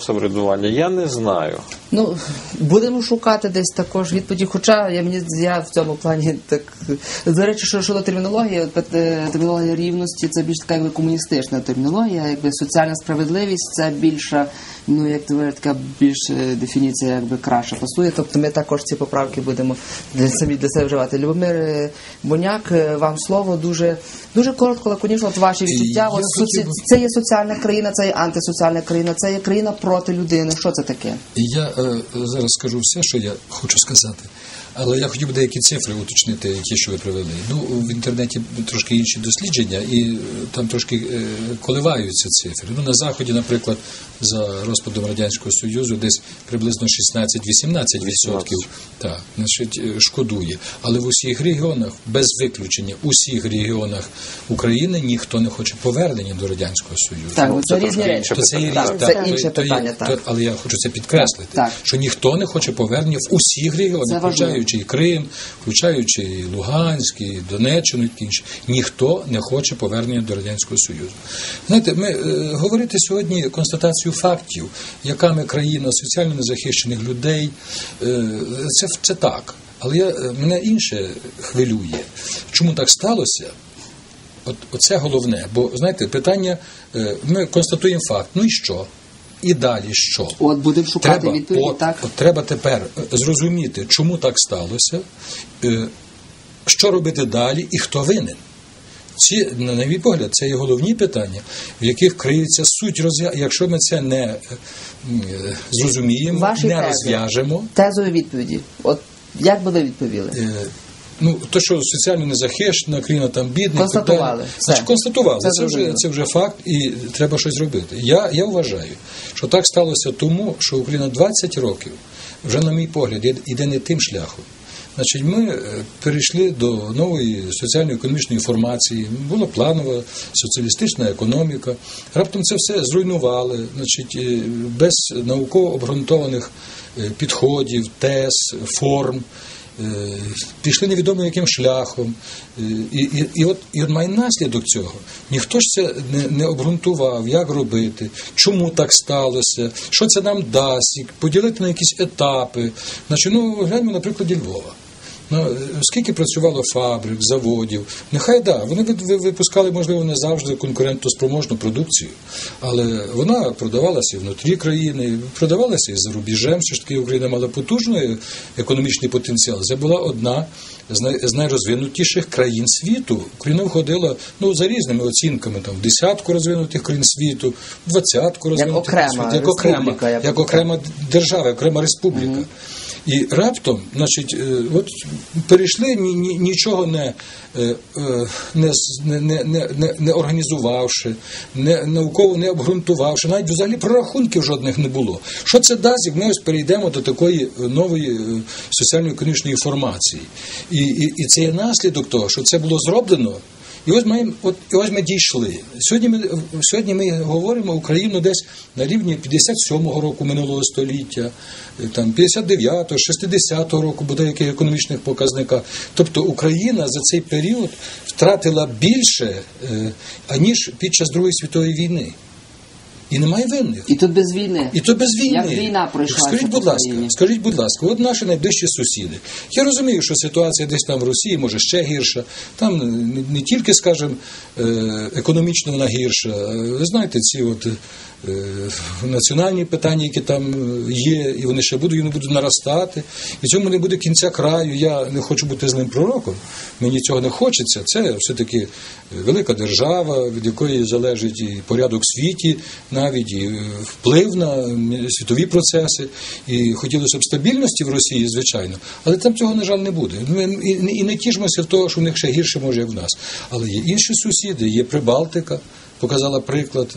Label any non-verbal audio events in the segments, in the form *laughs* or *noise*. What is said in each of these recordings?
самоврядування? Я не знаю. Ну, будемо шукати десь також відповіді. Хоча я мені я в цьому плані так до речі, що щодо термінології, е, термінологія рівності це більш така якби комуністична термінологія, якби соціальна справедливість це більша, ну як ти говориш, така більш е, дефініція якби краще пасує. Тобто ми також ці поправки будемо для самі для себе вживати. Любомир е, Боняк, вам слово дуже дуже коротко, лаконічно. От ваші відчуття. От соці... це є соціальна країна, це є антисоціальна країна, це є країна проти людини. Що це таке? Я зараз скажу все, що я хочу сказати. Але я хотів би деякі цифри уточнити, ті, що ви привели. Ну, в інтернеті трошки інші дослідження, і е, там трошки е, коливаються цифри. Ну, на Заході, наприклад, за розпадом Радянського Союзу десь приблизно 16-18% так, значить, е, шкодує. Але в усіх регіонах, без виключення, в усіх регіонах України ніхто не хоче повернення до Радянського Союзу. Так, Ну, це це різні речі. То це питання. Так, так, це інше питання, то- так. але я хочу це підкреслити, Так. що ніхто не хоче повернення в усіх регіонах, Це важливо. Включаючи і Крим, включаючи і Луганськ, і Донеччину, і інше. Ніхто не хоче повернення до радянського союзу. Знаєте, ми е, говорити сьогодні констатацію фактів, яка ми країна соціально незахищених людей, е, це, це так. Але я, е, мене інше хвилює. Чому так сталося? От оце головне. Бо знаєте, питання е, ми констатуємо факт. Ну і що? І далі що? От будемо шукати Треба, відповіді. от, так. от треба тепер е, зрозуміти, чому так сталося, е, що робити далі і хто винен. Ці, на мій погляд, це є головні питання, в яких криється суть розв'язання. Якщо ми це не е, зрозуміємо, Ваші не тези. розв'яжемо, Тезові відповіді. От як би ви відповіли? Е, Ну, то, що соціально незахищена, країна там бідна, так Констатували. Все. Значить, констатували. Це Це, вже, це вже факт, і треба щось робити. Я, я вважаю, що так сталося тому, що Україна 20 років, вже, на мій погляд, іде не тим шляхом. Значить, ми е, перейшли до нової соціально-економічної формації. Була планова соціалістична економіка. Раптом це все зруйнували. Значить, е, без науково обґрунтованих е, підходів, тез, форм. Е, Пішли невідомо яким шляхом, Е, і, і, і от і от має наслідок цього. Ніхто ж це не, не обґрунтував, як робити, чому так сталося, що це нам дасть, поділити на якісь етапи. Значить, ну гляньмо на прикладі Львова. Ну, скільки працювало фабрик, заводів, нехай да, вони ви- ви- випускали, можливо, не завжди конкурентоспроможну продукцію, але вона продавалася і внутрі країни, продавалася і за рубіжем. Все ж таки Україна мала потужний економічний потенціал. Це була одна з най- з найрозвинутіших країн світу. Україна входила ну за різними оцінками, там в десятку розвинутих країн світу, в двадцятку розвинутих країн світу, як окрема, як окрема держава, окрема республіка. І раптом, значить, е, от перейшли ні, ні, нічого не, е, е, не, не, не, не, не, організувавши, не, науково не обґрунтувавши, навіть взагалі прорахунків жодних не було. Що це дасть, як ми ось перейдемо до такої нової соціально-економічної формації? І, і, і це є наслідок того, що це було зроблено. І ось ми, от, і ось ми дійшли. Сьогодні ми, сьогодні ми говоримо Україну десь на рівні 57-го року минулого століття, е, там 59-го, 60-го року буде яких економічних показниках. Тобто Україна за цей період втратила більше, е, аніж під час Другої світової війни. І немає винних. І тут без війни. І то без війни. Як війна пройшла Скажіть, будь ласка, скажіть, будь ласка, от наші найближчі сусіди. Я розумію, що ситуація десь там в Росії може ще гірша. Там не, не тільки, скажімо, е, економічно вона гірша. Ви знаєте, ці от е, національні питання, які там е, є, і вони ще будуть, і вони будуть наростати. І цьому не буде кінця краю. Я не хочу бути злим пророком. Мені цього не хочеться. Це все-таки велика держава, від якої залежить і порядок в світі, навіть і е, вплив на світові процеси. І хотілося б стабільності в Росії, звичайно, але там цього, на жаль, не буде. Ми і, і не тішимося в того, що в них ще гірше може, в нас. Але є інші сусіди, є Прибалтика, показала приклад.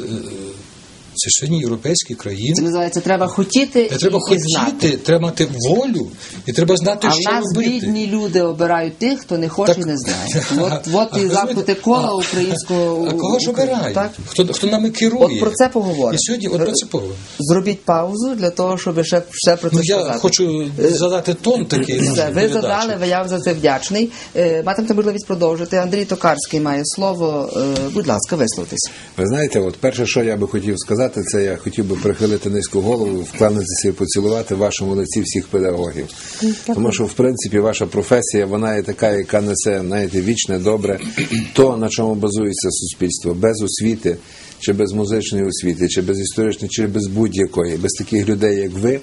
Е, Це ж сьогодні європейські країни. Це називається треба хотіти Е, Треба і, і знати. треба мати волю, і треба знати, А в що нас робити. бідні люди обирають тих, хто не хоче Так, і не знає. *laughs* От, от і ви замкнути коло українського. А кого ж обирають? Так? Хто, хто нами керує? От про це поговоримо. І сьогодні от про це поговоримо. Зробіть паузу для того, щоб ще, ще про це Ну, я сказати. хочу задати тон такий. Все, ви задали, ви я вам за це вдячний. Е, Матимете можливість продовжити. Андрій Токарський має слово. Е, Будь ласка, висловитись. Ви знаєте, от перше, що я би хотів сказати. Сказати, це я хотів би прихилити низьку голову, вклонитися і поцілувати вашому лиці всіх педагогів. Тому що, в принципі, ваша професія, вона є така, яка несе, знаєте, вічне, добре, то, на чому базується суспільство, без освіти, чи без музичної освіти, чи без історичної, чи без будь-якої, без таких людей, як ви.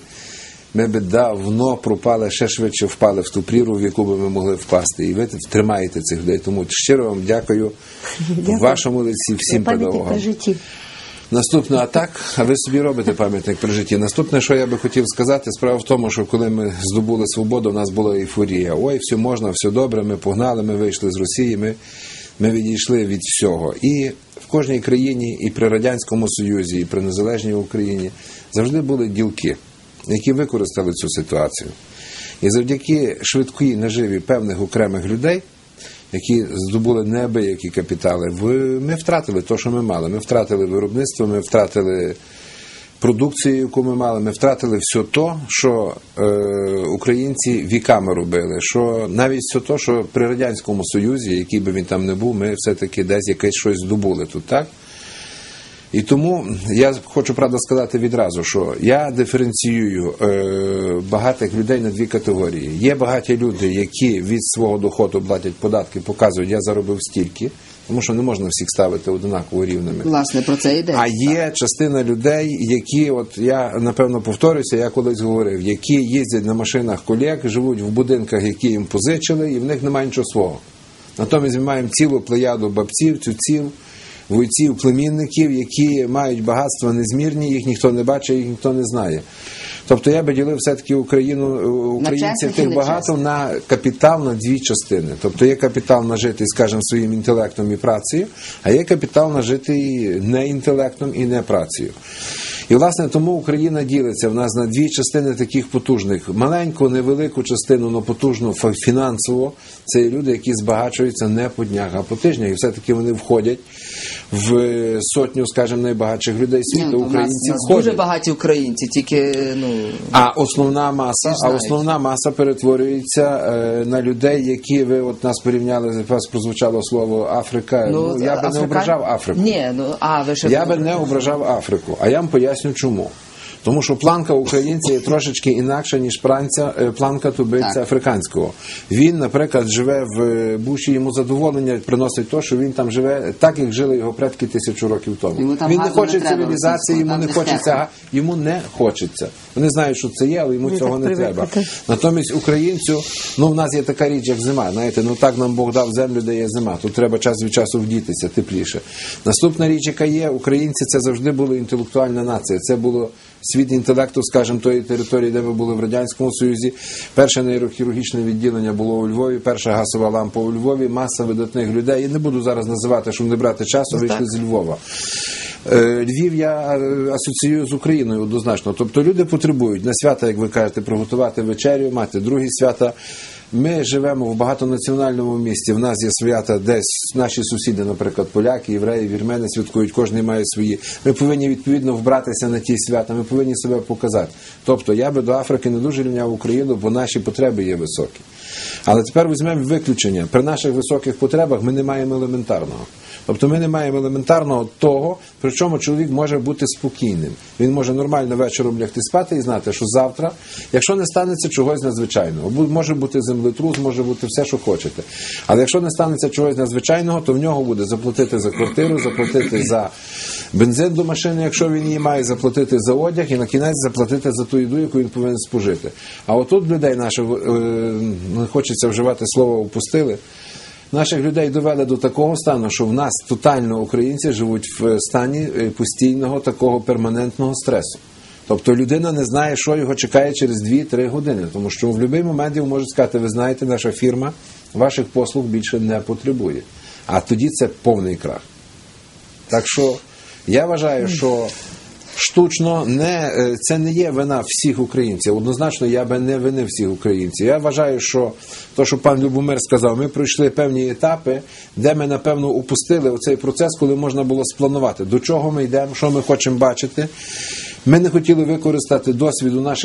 Ми би давно пропали, ще швидше впали в ту пріру, в яку би ми могли впасти. І ви тримаєте цих людей. Тому щиро вам дякую в вашому лиці всім педагогам. Наступне, а так, а ви собі робите пам'ятник при житті. Наступне, що я би хотів сказати, справа в тому, що коли ми здобули свободу, у нас була ейфорія. Ой, все можна, все добре, ми погнали, ми вийшли з Росії, ми, ми відійшли від всього. І в кожній країні, і при Радянському Союзі, і при незалежній Україні завжди були ділки, які використали цю ситуацію. І завдяки швидкій наживі певних окремих людей які здобули неабиякі капітали, ми втратили те, що ми мали. Ми втратили виробництво, ми втратили продукцію, яку ми мали, ми втратили все то, що е, українці віками робили. Що навіть все то, що при Радянському Союзі, який би він там не був, ми все-таки десь якесь щось здобули тут, так? І тому я хочу правда сказати відразу, що я диференціюю е, багатих людей на дві категорії. Є багаті люди, які від свого доходу платять податки, показують, я заробив стільки, тому що не можна всіх ставити одинаково рівними. Власне, про це йде. А є частина людей, які, от я напевно повторюся, я колись говорив, які їздять на машинах колег, живуть в будинках, які їм позичили, і в них немає нічого свого. Натомість ми маємо цілу плеяду бабців, цюців, войців, племінників, які мають багатства незмірні, їх ніхто не бачить, їх ніхто не знає. Тобто я би ділив все-таки Україну, е, українців тих багато на капітал на дві частини. Тобто є капітал нажитий, скажімо, своїм інтелектом і працею, а є капітал нажитий не інтелектом і не працею. І власне тому Україна ділиться в нас на дві частини таких потужних: маленьку, невелику частину, але потужну фінансово. Це люди, які збагачуються не по днях, а по тижнях. І все-таки вони входять в е, сотню, скажімо, найбагатших людей світу. ну, у нас, у Українці дуже багаті українці, тільки ну А основна маса, а основна маса перетворюється е, на людей, які ви от нас порівняли. У вас прозвучало слово Африка. Ну, я би не ображав Африку. Ні, ну а ви ще Я би не ображав Африку, а я вам поясню чому. Тому що планка українця є трошечки інакша, ніж пранця, е, планка тубильця африканського. Він, наприклад, живе в е, буші, йому задоволення приносить те, що він там живе так, як жили його предки тисячу років тому. Йому він не хоче не цивілізації, йому не хочеться, йому не хочеться. Вони знають, що це є, але йому Ви цього не треба. Натомість українцю, ну в нас є така річ, як зима. Знаєте, ну так нам Бог дав землю, де є зима. Тут треба час від часу вдітися, тепліше. Наступна річ, яка є, українці це завжди була інтелектуальна нація. Це було світ інтелекту, скажімо, тої території, де ми були в радянському союзі. Перше нейрохірургічне відділення було у Львові, перша газова лампа у Львові, маса видатних людей. Я не буду зараз називати, щоб не брати часу. Вийшли з Львова. Е, Львів я е, асоціюю з Україною однозначно. Тобто люди потребують на свята, як ви кажете, приготувати вечерю, мати другі свята. Ми живемо в багатонаціональному місті. В нас є свята, десь наші сусіди, наприклад, поляки, євреї, вірмени святкують, кожен має свої. Ми повинні відповідно вбратися на ті свята. Ми повинні себе показати. Тобто я би до Африки не дуже рівняв Україну, бо наші потреби є високі. Але тепер візьмемо виключення. При наших високих потребах ми не маємо елементарного. Тобто ми не маємо елементарного того, при чому чоловік може бути спокійним. Він може нормально вечором лягти спати і знати, що завтра, якщо не станеться чогось надзвичайного, може бути землетрус, може бути все, що хочете. Але якщо не станеться чогось надзвичайного, то в нього буде заплатити за квартиру, заплатити за бензин до машини, якщо він її має, заплатити за одяг і на кінець заплатити за ту їду, яку він повинен спожити. А отут людей наших не хочеться вживати слово опустили. Наших людей довели до такого стану, що в нас тотально українці живуть в стані е, постійного такого перманентного стресу. Тобто людина не знає, що його чекає через 2-3 години, тому що в будь-який момент йому можуть сказати, ви знаєте, наша фірма ваших послуг більше не потребує. А тоді це повний крах. Так що я вважаю, що штучно не е, це не є вина всіх українців. Однозначно, я би не винив всіх українців. Я вважаю, що то, що пан Любомир сказав, ми пройшли певні етапи, де ми напевно упустили оцей процес, коли можна було спланувати, до чого ми йдемо, що ми хочемо бачити. Ми не хотіли використати досвіду наших.